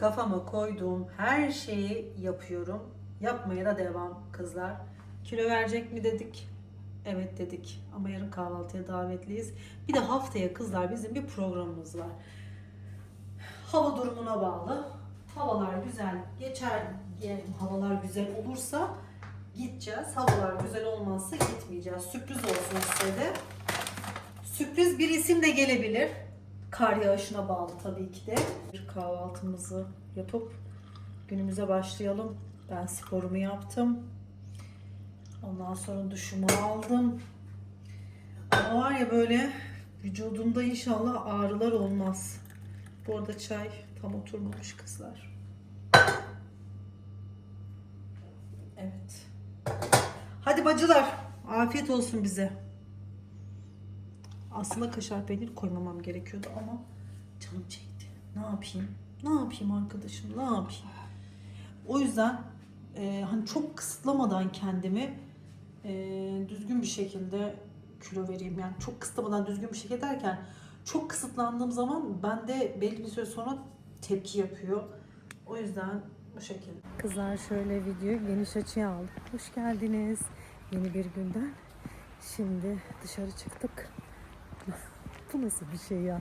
kafama koyduğum her şeyi yapıyorum. Yapmaya da devam kızlar. Kilo verecek mi dedik? Evet dedik. Ama yarın kahvaltıya davetliyiz. Bir de haftaya kızlar bizim bir programımız var. Hava durumuna bağlı. Havalar güzel geçer, yani havalar güzel olursa gideceğiz. Havalar güzel olmazsa gitmeyeceğiz. Sürpriz olsun size de. Sürpriz bir isim de gelebilir. Kar yağışına bağlı tabii ki de. Bir kahvaltımızı yapıp günümüze başlayalım. Ben sporumu yaptım. Ondan sonra duşumu aldım. Ama var ya böyle vücudumda inşallah ağrılar olmaz. Bu arada çay tam oturmamış kızlar. Evet. Hadi bacılar. Afiyet olsun bize. Aslında kaşar peynir koymamam gerekiyordu ama canım çekti. Ne yapayım? Ne yapayım arkadaşım? Ne yapayım? O yüzden e, hani çok kısıtlamadan kendimi e, düzgün bir şekilde kilo vereyim. Yani çok kısıtlamadan düzgün bir şekilde derken çok kısıtlandığım zaman bende belli bir süre sonra tepki yapıyor. O yüzden bu şekilde. Kızlar şöyle videoyu geniş açıya aldık. Hoş geldiniz. Yeni bir günden. Şimdi dışarı çıktık. Bu nasıl bir şey ya?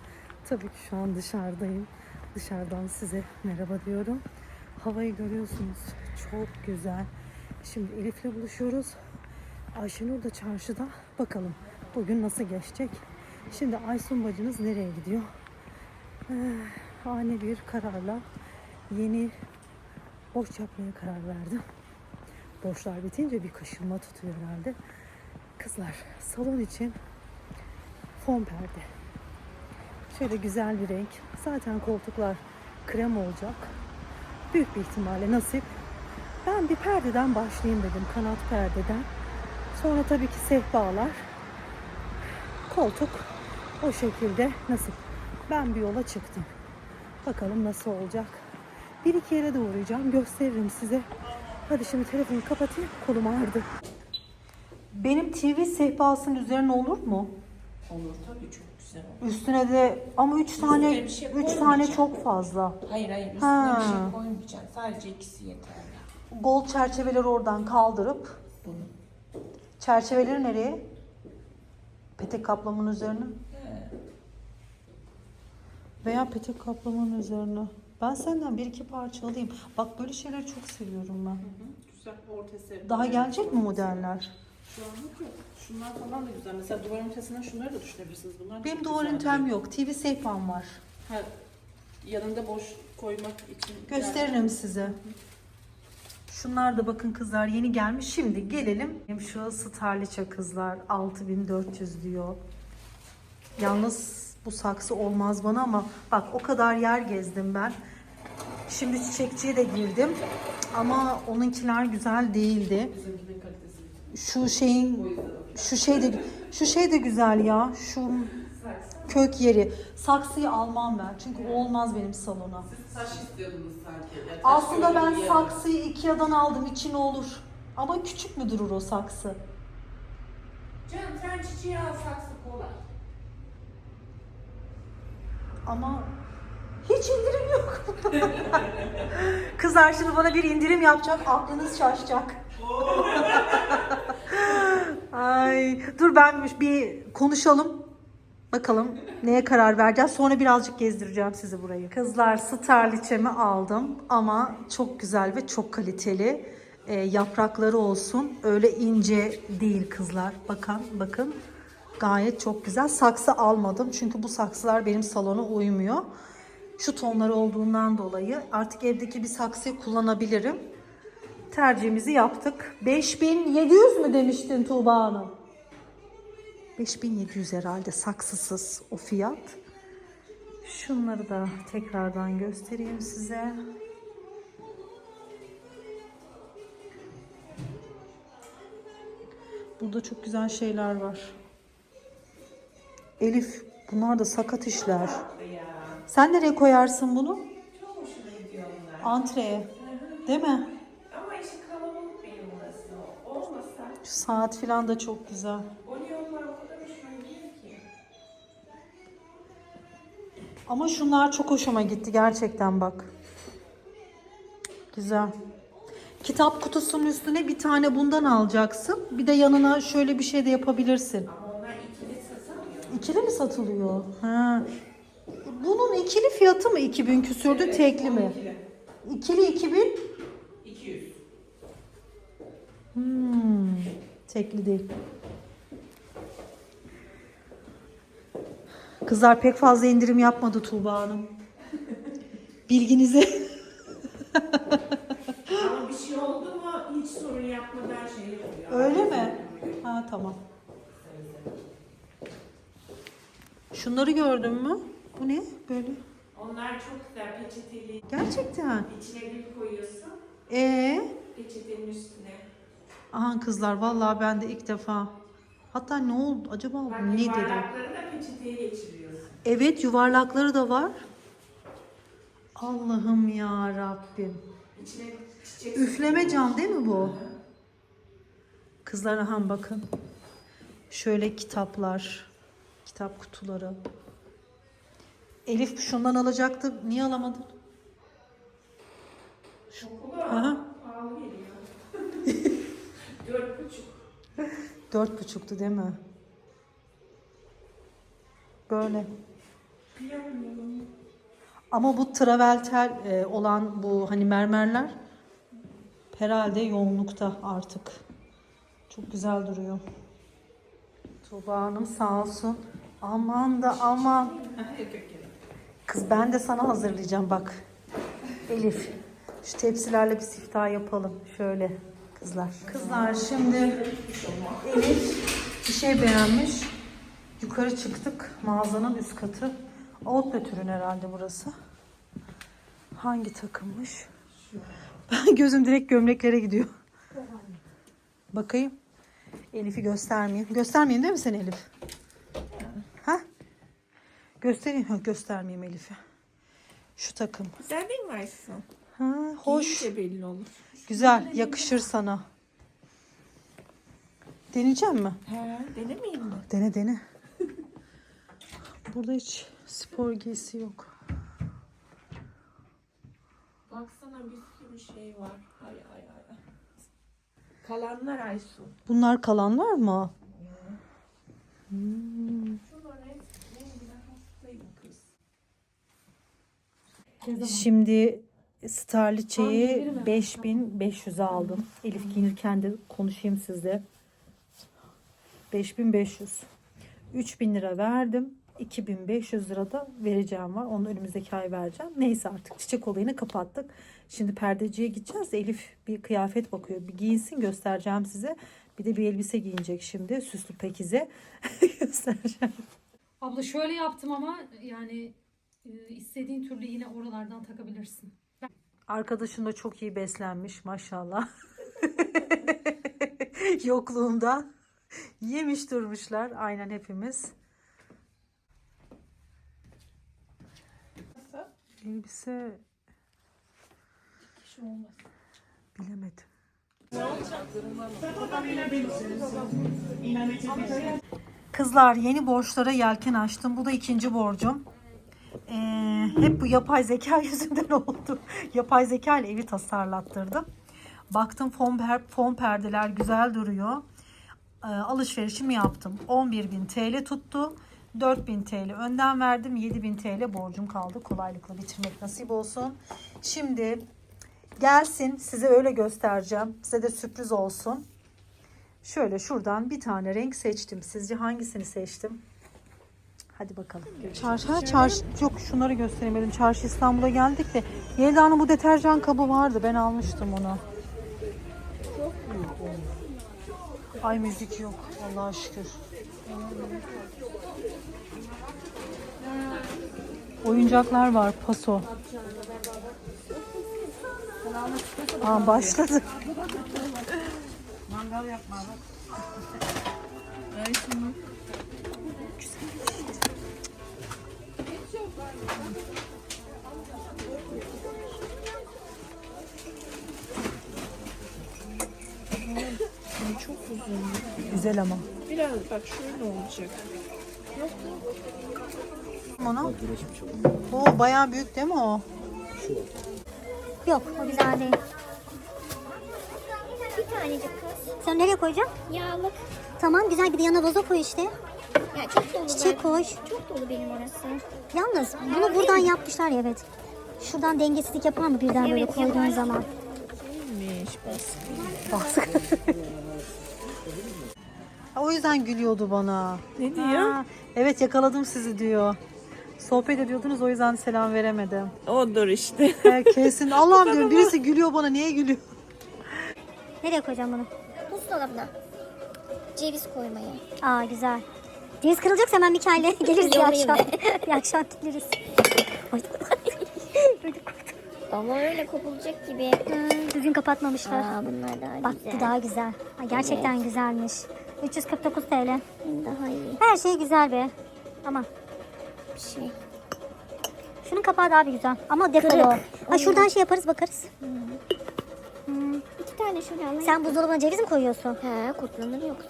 Tabii ki şu an dışarıdayım. Dışarıdan size merhaba diyorum. Havayı görüyorsunuz. Çok güzel. Şimdi Elif'le buluşuyoruz. Ayşenur da çarşıda. Bakalım bugün nasıl geçecek. Şimdi Aysun bacınız nereye gidiyor? Ee, ani bir kararla yeni borç yapmaya karar verdim. Borçlar bitince bir kaşınma tutuyor herhalde. Kızlar salon için fon perde. Şöyle güzel bir renk. Zaten koltuklar krem olacak. Büyük bir ihtimalle nasip. Ben bir perdeden başlayayım dedim. Kanat perdeden. Sonra tabii ki sehpalar. Koltuk o şekilde nasip. Ben bir yola çıktım. Bakalım nasıl olacak. Bir iki yere de uğrayacağım. Gösteririm size. Hadi şimdi telefonu kapatayım. Kolum ağrıdı. Benim TV sehpasının üzerine olur mu? Olur tabii çok güzel. Üstüne de ama 3 tane bir şey 3 tane koymayacağım. çok fazla. Hayır hayır üstüne Ha. bir şey koymayacaksın. Sadece ikisi yeterli. Gold çerçeveleri oradan kaldırıp Bunu. çerçeveleri nereye? Petek kaplamanın üzerine. He. Veya petek kaplamanın üzerine. Ben senden bir iki parça alayım. Bak böyle şeyleri çok seviyorum ben. Güzel ortası. Daha gelecek mi modeller? Şu anlık yok. Şunlar falan da güzel. Mesela duvar ünitesinden şunları da düşünebilirsiniz. Bunlar da Benim çok duvar güzel. ünitem yok. TV sehpam var. Ha, yanında boş koymak için. Gösteririm size. Şunlar da bakın kızlar yeni gelmiş. Şimdi gelelim. Şu starliçe kızlar 6400 diyor. Yalnız bu saksı olmaz bana ama bak o kadar yer gezdim ben. Şimdi çiçekçiye de girdim. Ama onunkiler güzel değildi. Bizimkinin kalitesi. Şu şeyin şu şey de şu şey de güzel ya. Şu kök yeri. Saksıyı almam ben. Çünkü o olmaz benim salona. Saç istiyordunuz sanki. Yani Aslında ben saksıyı Ikea'dan aldım için olur. Ama küçük mü durur o saksı? Canım sen çiçeği al saksı kolay. Ama hiç indirim yok. Kızlar şimdi bana bir indirim yapacak, aklınız şaşacak. Ay, dur ben bir konuşalım. Bakalım neye karar vereceğiz. Sonra birazcık gezdireceğim sizi burayı. Kızlar starliçemi aldım ama çok güzel ve çok kaliteli. Ee, yaprakları olsun. Öyle ince değil kızlar. Bakın bakın. Gayet çok güzel. Saksı almadım çünkü bu saksılar benim salona uymuyor. Şu tonları olduğundan dolayı artık evdeki bir saksıyı kullanabilirim. Tercihimizi yaptık. 5700 mü demiştin Tuğba Hanım? 5700 herhalde saksısız o fiyat. Şunları da tekrardan göstereyim size. Burada çok güzel şeyler var. Elif bunlar da sakat işler. Sen nereye koyarsın bunu? Antreye. Değil mi? Ama işte kalabalık benim burası. Olmasa Şu saat falan da çok güzel. Ama şunlar çok hoşuma gitti gerçekten bak. Güzel. Kitap kutusunun üstüne bir tane bundan alacaksın. Bir de yanına şöyle bir şey de yapabilirsin. İkili mi satılıyor? Ha. Bunun ikili fiyatı mı 2000 küsürdü, tekli mi? İkili 2000? 200. Hmm, tekli değil. Kızlar pek fazla indirim yapmadı Tuğba Hanım. Bilginize. Ama bir şey oldu mu hiç sorun yapmadan şey yapıyor. Öyle mi? Ha tamam. Şunları gördün mü? Bu ne? Böyle. Onlar çok güzel peçeteli. Gerçekten. İçine bir koyuyorsun. Ee, Peçetenin üstüne. Ahan kızlar vallahi ben de ilk defa. Hatta ne oldu? Acaba Bak ne dedi? yuvarlakları da peçeteye geçiriyorsun. Evet yuvarlakları da var. Allah'ım ya Rabbim. İçine çiçek Üfleme cam değil mi bu? Kızlar aha bakın. Şöyle kitaplar. Kitap kutuları. Elif şundan alacaktı. Niye alamadın? Okulu Aha. pahalı geliyor. Dört buçuk. Dört buçuktu değil mi? Böyle. Ama bu traveltel e, olan bu hani mermerler herhalde yoğunlukta artık. Çok güzel duruyor. Tuğba Hanım sağ olsun. Aman da aman. Kız ben de sana hazırlayacağım bak. Elif. Şu tepsilerle bir siftah yapalım. Şöyle kızlar. Kızlar şimdi Elif bir şey beğenmiş. Yukarı çıktık. Mağazanın üst katı. Outlet ürün herhalde burası. Hangi takımmış? Ben gözüm direkt gömleklere gidiyor. Bakayım. Elif'i göstermeyeyim. Göstermeyeyim değil mi sen Elif? Ha? Göstereyim. Ha, göstermeyeyim Elif'i. Şu takım. Güzel değil mi Aysun? Ha, hoş. İyice belli olur. Güzel. Yakışır sana. Deneyeceğim mi? He, denemeyeyim mi? Dene dene. Burada hiç spor giysi yok. Baksana bir sürü şey var. Ay ay ay. Kalanlar Aysun. Bunlar kalanlar mı? Kız. Şimdi Starliçe'yi 5500'e aldım. Elif giyinirken de konuşayım sizle. 5500. 3000 lira verdim. 2500 lira da vereceğim var. Onu önümüzdeki ay vereceğim. Neyse artık çiçek olayını kapattık. Şimdi perdeciye gideceğiz. Elif bir kıyafet bakıyor. Bir giyinsin göstereceğim size. Bir de bir elbise giyinecek şimdi. Süslü pekize göstereceğim. Abla şöyle yaptım ama yani e, istediğin türlü yine oralardan takabilirsin. Arkadaşın da çok iyi beslenmiş maşallah. Yokluğunda yemiş durmuşlar aynen hepimiz. Elbise Şu olmaz. bilemedim. Kızlar yeni borçlara yelken açtım. Bu da ikinci borcum. Ee, hep bu yapay zeka yüzünden oldu. yapay zeka ile evi tasarlattırdım. Baktım fon, per, fon perdeler güzel duruyor. Ee, alışverişimi yaptım. 11.000 TL tuttu. 4000 TL önden verdim. 7000 TL borcum kaldı. Kolaylıkla bitirmek nasip olsun. Şimdi gelsin size öyle göstereceğim. Size de sürpriz olsun. Şöyle şuradan bir tane renk seçtim. Sizce hangisini seçtim? Hadi bakalım. Çarşı, ha, çarşı, yok şunları gösteremedim. Çarşı İstanbul'a geldik de Yelda'nın bu deterjan kabı vardı. Ben almıştım onu. Ay müzik yok. Allah'a şükür. Oyuncaklar var. Paso. Aa, başladı. Çok uzun. Güzel ama. Biraz bak şöyle olacak. Ona. O bayağı büyük değil mi o? Yok o güzel değil. Bir tanecik kız. Sen nereye koyacaksın? Yağlık. Tamam güzel bir de yanına vazo koy işte. Ya çok dolu. Çiçek ben- koy. Çok dolu benim orası. Yalnız bunu buradan yapmışlar ya evet. Şuradan dengesizlik yapar mı birden böyle Evet, koyduğun yapar. zaman? Neymiş bas. O yüzden gülüyordu bana. Ne diyor? Ha, evet yakaladım sizi diyor. Sohbet ediyordunuz o yüzden selam veremedim. Odur işte. Kesin Allah'ım diyorum birisi gülüyor bana niye gülüyor? Nereye koyacağım bunu? Buzdolabına. Ceviz koymayı. Aa güzel. Ceviz kırılacaksa hemen Mikail'le geliriz bir akşam. bir akşam. Ay, Ama öyle kopulacak gibi. hmm, düzgün kapatmamışlar. Aa bunlar daha Bak güzel. daha güzel. Ay, gerçekten güzelmiş. 349 TL. Daha iyi Her şey güzel be. Ama bir şey. şunun kapağı daha bir güzel. Ama defolu. Ha şuradan şey yaparız bakarız. İki tane şöyle alayım. Sen buzdolabına ceviz mi koyuyorsun? He kurtlanır yoksa.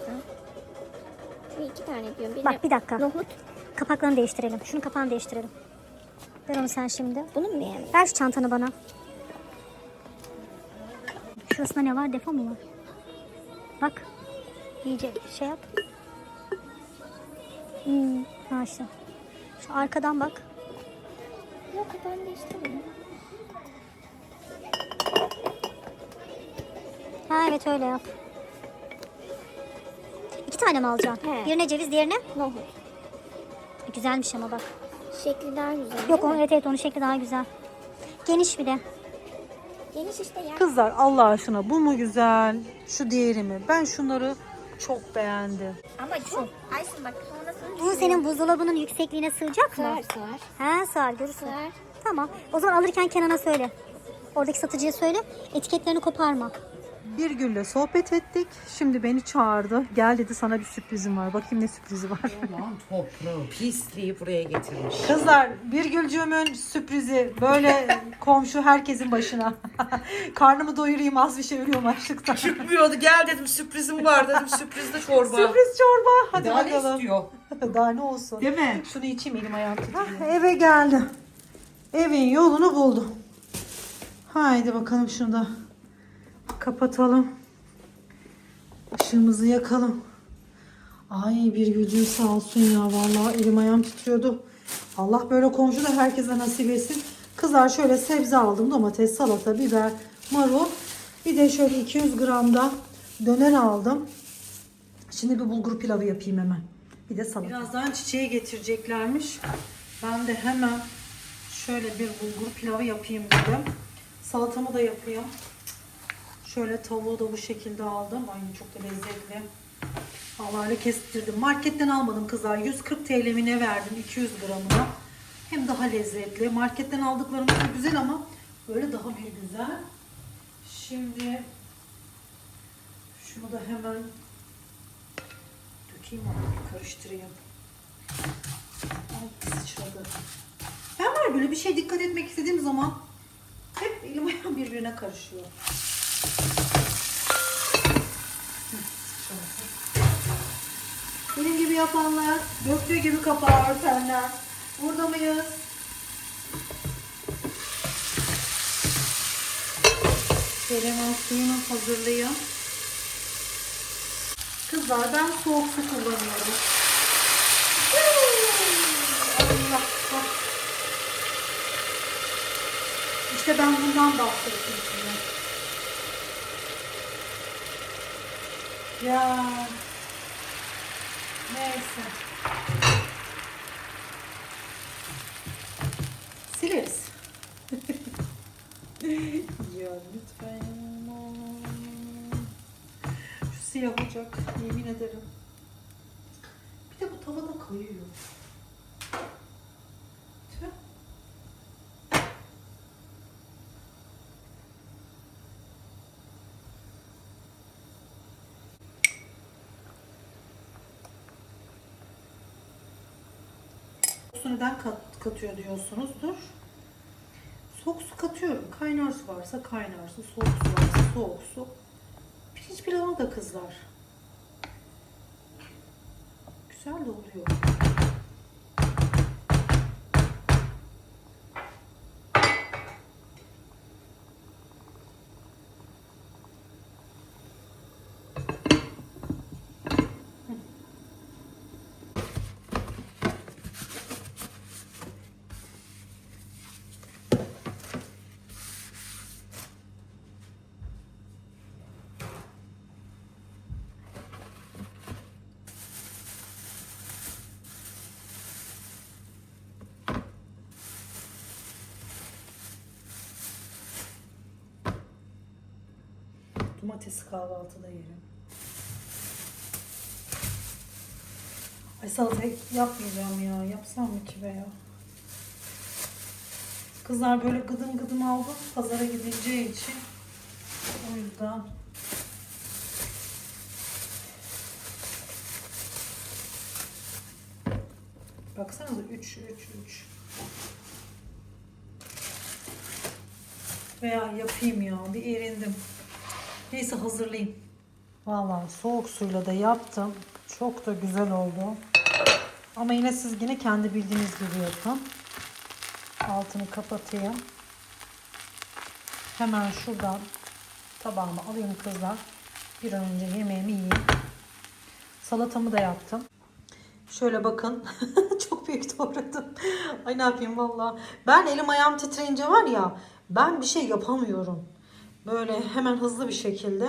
Şu iki tane diyorum. Biri Bak bir dakika. Nohut. Kapaklarını değiştirelim. Şunun kapağını değiştirelim. Ver onu sen şimdi. Bunu mu beğendin? Ver şu çantanı bana. Şurasında ne var? Defo mu var? Bak. İyice şey yap. Hmm, ha işte. Şu arkadan bak. Yok ben değiştirmedim. Ha evet öyle yap. Tane mi alacaksın? He. Birine ceviz, diğerine? Nohut. Güzelmiş ama bak. Şekli daha güzel. Yok değil o mi? evet evet onun şekli daha güzel. Geniş bir de. Geniş işte yer. Kızlar Allah aşkına bu mu güzel? Şu diğeri mi? Ben şunları çok beğendim. Ama çok. Aysun bak sonrasını Bu senin buzdolabının yüksekliğine sığacak mı? Sığar sığar. He sığar görürsün. Sığar. Tamam. O zaman alırken Kenan'a söyle. Oradaki satıcıya söyle. Etiketlerini koparma. Bir gülle sohbet ettik. Şimdi beni çağırdı. Gel dedi sana bir sürprizim var. Bakayım ne sürprizi var. Ulan toprağı, pisliği buraya getirmiş. Kızlar bir gülcüğümün sürprizi böyle komşu herkesin başına. Karnımı doyurayım az bir şey ölüyorum açlıktan. Çıkmıyordu gel dedim sürprizim var dedim sürprizde çorba. Sürpriz çorba. Hadi Daha ne bakalım. istiyor? Daha ne olsun. Değil mi? Şunu içeyim elim ayağım titriyor. Eve geldim. Evin yolunu buldum. Haydi bakalım şunu da kapatalım. Işığımızı yakalım. Ay bir gücün sağ olsun ya vallahi elim ayağım titriyordu. Allah böyle komşu da herkese nasip etsin. Kızlar şöyle sebze aldım. Domates, salata, biber, marul. Bir de şöyle 200 gram da döner aldım. Şimdi bir bulgur pilavı yapayım hemen. Bir de salata. Birazdan çiçeği getireceklermiş. Ben de hemen şöyle bir bulgur pilavı yapayım dedim. Salatamı da yapayım. Şöyle tavuğu da bu şekilde aldım. Ay çok da lezzetli. Öyle kestirdim. Marketten almadım kızlar. 140 TL mi ne verdim 200 gramına. Hem daha lezzetli. Marketten aldıklarım da güzel ama böyle daha bir güzel. Şimdi şunu da hemen dökeyim karıştırayım. Ay sıçradı. Ben var böyle bir şey dikkat etmek istediğim zaman hep elim ayağım birbirine karışıyor. Benim gibi yapanlar, döktüğü gibi kapağı örtenler. Burada mıyız? Hemen suyunu hazırlayayım. Kızlar ben soğuk su kullanıyorum. Allah bak. İşte ben bundan bahsettim size. Ya. Neyse. Sileriz. ya lütfen. Şu siyah ocak yemin ederim. Bir de bu tavada kayıyor. Su neden kat, katıyor diyorsunuzdur. Soğuk su katıyorum. Kaynar su varsa kaynar su, soğuk su varsa soğuk su. Pirinç pilavı da kızlar. Güzel de oluyor. Domatesi kahvaltıda yerim. Ay salata yapmayacağım ya. Yapsam mı ki be ya? Kızlar böyle gıdım gıdım aldım. Pazara gidileceği için. O yüzden. Baksanıza 3 3 3. Veya yapayım ya. Bir erindim. Neyse hazırlayayım. Vallahi soğuk suyla da yaptım. Çok da güzel oldu. Ama yine siz yine kendi bildiğiniz gibi yapın. Altını kapatayım. Hemen şuradan tabağıma alayım kızlar. Bir an önce yemeğimi yiyeyim. Salatamı da yaptım. Şöyle bakın. Çok büyük doğradım. Ay ne yapayım valla. Ben elim ayağım titreyince var ya ben bir şey yapamıyorum. Böyle hemen hızlı bir şekilde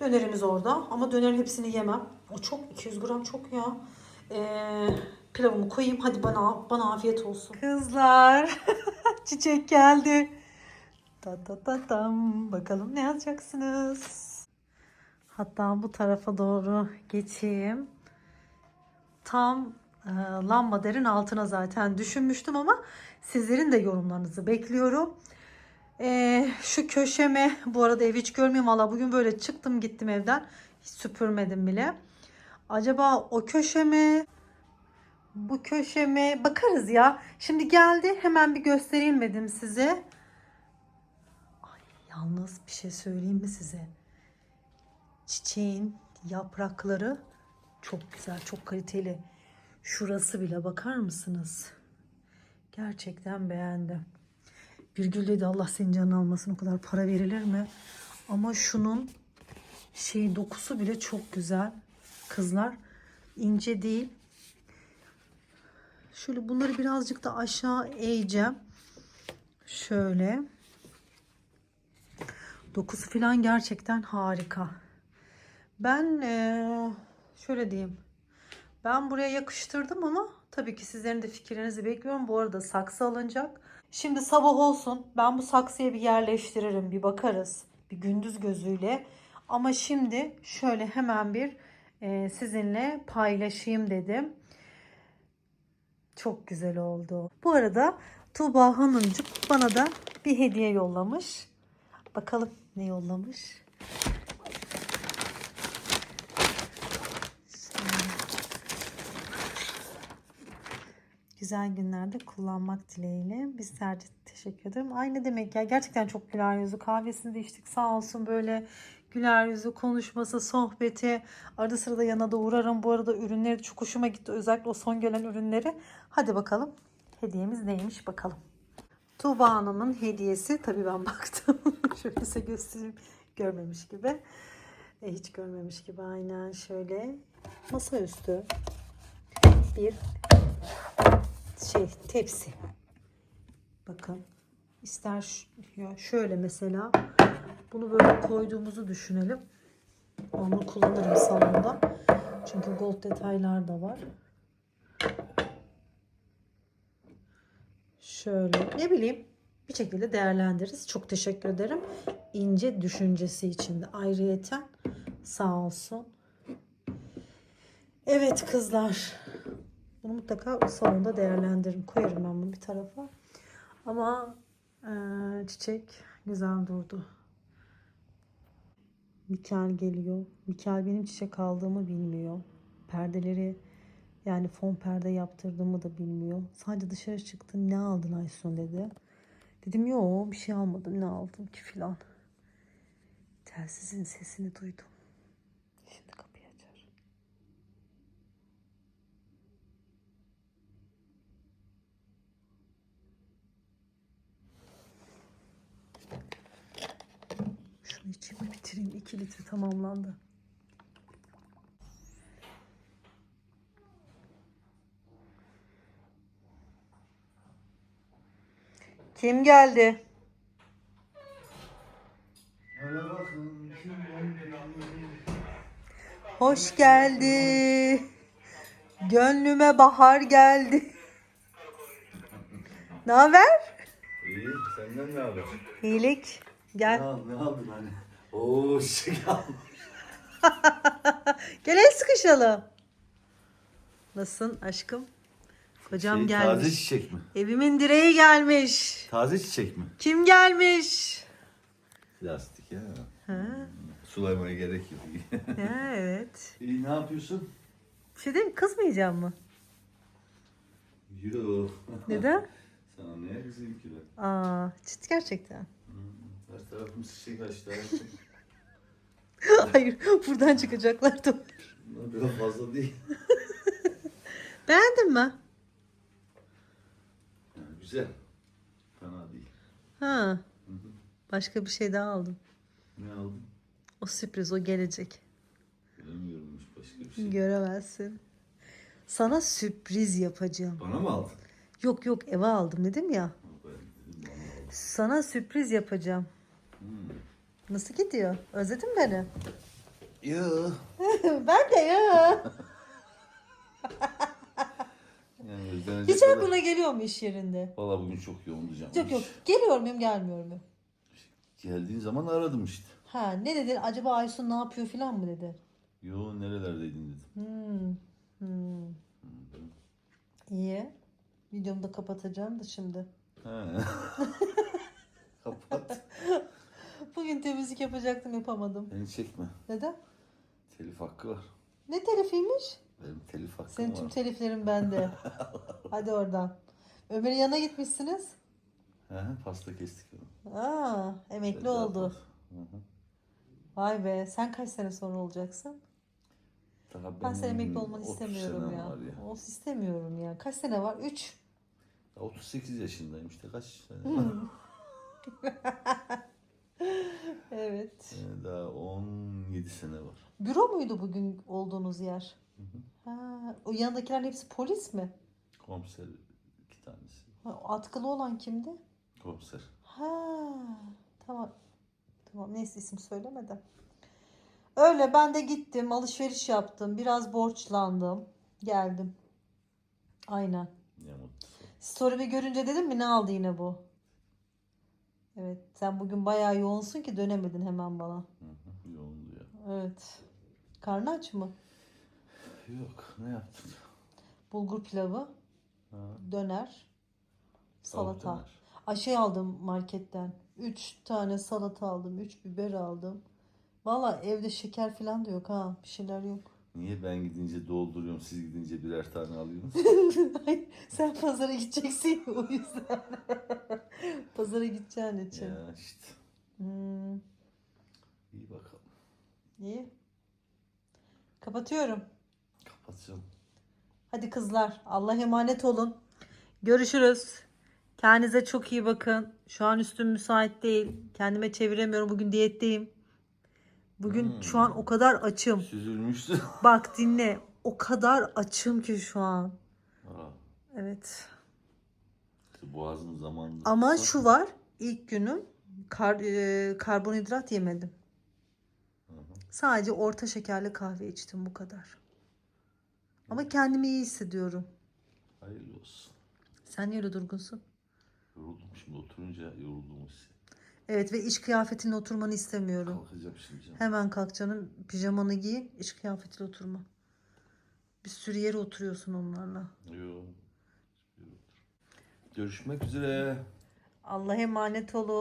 dönerimiz orada ama dönerin hepsini yemem. O çok 200 gram çok ya. Ee, pilavımı koyayım hadi bana bana afiyet olsun. Kızlar çiçek geldi. Ta ta ta tam. Bakalım ne yazacaksınız? Hatta bu tarafa doğru geçeyim. Tam e, lambaderin altına zaten düşünmüştüm ama sizlerin de yorumlarınızı bekliyorum. E, şu köşeme bu arada ev hiç görmüyorum valla bugün böyle çıktım gittim evden hiç süpürmedim bile. Acaba o köşeme bu köşeme bakarız ya. Şimdi geldi hemen bir göstereyim dedim size. Ay, yalnız bir şey söyleyeyim mi size? Çiçeğin yaprakları çok güzel, çok kaliteli. Şurası bile bakar mısınız? Gerçekten beğendim. Birgül dedi Allah senin canını almasın o kadar para verilir mi? Ama şunun şey dokusu bile çok güzel. Kızlar ince değil. Şöyle bunları birazcık da aşağı eğeceğim. Şöyle. Dokusu falan gerçekten harika. Ben eee, şöyle diyeyim. Ben buraya yakıştırdım ama tabii ki sizlerin de fikirlerinizi bekliyorum. Bu arada saksı alınacak. Şimdi sabah olsun. Ben bu saksıya bir yerleştiririm. Bir bakarız. Bir gündüz gözüyle. Ama şimdi şöyle hemen bir eee, sizinle paylaşayım dedim. Çok güzel oldu. Bu arada Tuğba Hanımcık bana da bir hediye yollamış. Bakalım ne yollamış. Güzel günlerde kullanmak dileğiyle. Biz tercih teşekkür ederim. Ay ne demek ya gerçekten çok güler yüzü. Kahvesini de içtik sağ olsun böyle güler yüzü konuşması, sohbeti. Arada sırada yana da uğrarım. Bu arada ürünleri çok hoşuma gitti. Özellikle o son gelen ürünleri. Hadi bakalım hediyemiz neymiş bakalım. Tuğba Hanım'ın hediyesi. Tabii ben baktım. Şöyle size göstereyim. Görmemiş gibi. E, hiç görmemiş gibi aynen şöyle. Masaüstü bir şey tepsi. Bakın. ister ya şöyle mesela bunu böyle koyduğumuzu düşünelim. Onu kullanırım salonda. Çünkü gold detaylar da var. Şöyle ne bileyim bir şekilde değerlendiririz. Çok teşekkür ederim. İnce düşüncesi için de ayrıyeten sağ olsun. Evet kızlar. Bunu mutlaka salonda değerlendiririm. Koyarım ben bunu bir tarafa. Ama eee, çiçek güzel durdu. Mikel geliyor. Mikel benim çiçek aldığımı bilmiyor. Perdeleri yani fon perde yaptırdığımı da bilmiyor. Sadece dışarı çıktın ne aldın Aysun dedi. Dedim yo bir şey almadım ne aldım ki filan. Telsizin sesini duydum. Şimdi kapıyı açar. Şunu içeyim bitireyim. 2 litre tamamlandı. Kim geldi? Hoş geldi. Gönlüme bahar geldi. Ne haber? İyi, senden ne haber? İyilik. Ne, Gel. al- ne aldın hani? Oo çiçek aldım. Gel el sıkışalım. Nasılsın aşkım? Kocam Şey, gelmiş. Taze çiçek mi? Evimin direği gelmiş. Taze çiçek mi? Kim gelmiş? Plastik ya. Ha, Sulamaya gerek yok. evet. İyi ne yapıyorsun? Bir şey diyeyim? Kızmayacağım mı? Yo. Neden? Sana neye kızayım ki ben? Aa, ciddi gerçekten. Her tarafım çiçek açtı. Hayır, buradan çıkacaklar da. Bunlar biraz fazla değil. Beğendin mi? Yani güzel. Fena değil. Ha. Başka bir şey daha aldım. Ne aldın? O sürpriz, o gelecek. Bilemiyorummuş başka bir şey. Göremezsin. Sana sürpriz yapacağım. Bana mı aldın? Yok yok eve aldım dedim ya. Ben dedim bana aldın. Sana sürpriz yapacağım. Nasıl gidiyor? Özledin beni? Yo. ben de ya. Yani özlenecek Hiç kadar- aklına geliyor mu iş yerinde? Valla bugün çok yoğundu canım. Yok yok. Geliyor muyum gelmiyor mu? Geldiğin zaman aradım işte. Ha ne dedin? Acaba Aysun ne yapıyor falan mı dedi? Yo nerelerdeydin dedim. Hmm. Hmm. İyi. Videomu da kapatacağım da şimdi. He. Kapat. Bugün temizlik yapacaktım yapamadım. Beni çekme. Neden? Telif hakkı var. Ne telifiymiş? Benim telif hakkım Senin var. tüm teliflerin bende. Hadi oradan. Ömer'in yanına gitmişsiniz. He, pasta kestik. Aa, emekli oldu. pasta. Hı hı. Vay be. Sen kaç sene sonra olacaksın? Daha Ben senin benim emekli olmanı 30 istemiyorum senem ya. Var ya. Of istemiyorum ya. Kaç sene var? 3. Ya 38 yaşındayım işte kaç sene Hmm. Evet. Ee, daha 17 sene var. Büro muydu bugün olduğunuz yer? Ha, o yanındakilerin hepsi polis mi? Komiser iki tanesi. Ha, atkılı olan kimdi? Komiser. Ha, tamam. Tamam neyse isim söylemedim. Öyle ben de gittim alışveriş yaptım. Biraz borçlandım. Geldim. Aynen. Ne mutlu. Story'mi görünce dedim mi ne aldı yine bu? Evet sen bugün bayağı yoğunsun ki dönemedin hemen bana. Yoğundu ya. Evet. Karnı aç mı? Yok ne yaptın? Bulgur pilavı, Ha, döner, salata. tavuk döner. Ay şey aldım marketten. 3 tane salata aldım, 3 biber aldım. Valla evde şeker falan da yok ha. Bir şeyler yok. Niye ben gidince dolduruyorum siz gidince birer tane alıyorsunuz? Ay, sen pazara gideceksin ya, o yüzden. pazara gideceğin için. ya işte. Hmm, İyi bakalım. iyi. Kapatıyorum. Kapatacağım. Hadi kızlar Allah'a emanet olun. Görüşürüz. Kendinize çok iyi bakın. Şu an üstüm müsait değil. Kendime çeviremiyorum. Bugün diyetteyim. Bugün şu an o kadar açım. Süzülmüştü. Bak dinle. O kadar açım ki şu an. Aa, Evet. boğazım zamanında. Ama tutsa- şu var. ilk günüm kar, e, karbonhidrat yemedim. Sadece orta şekerli kahve içtim bu kadar. Ama kendimi iyi hissediyorum. Hayırlı olsun. Sen niye öyle durgunsun? Yoruldum şimdi oturunca yoruldum hissi. Evet ve iş kıyafetinle oturmanı istemiyorum. Kalkacağım şimdi canım. Hemen kalk canım. Pijamanı giy. iş kıyafetiyle oturma. Bir sürü yere oturuyorsun onlarla. Yok. Görüşmek üzere. Allah'a emanet olun.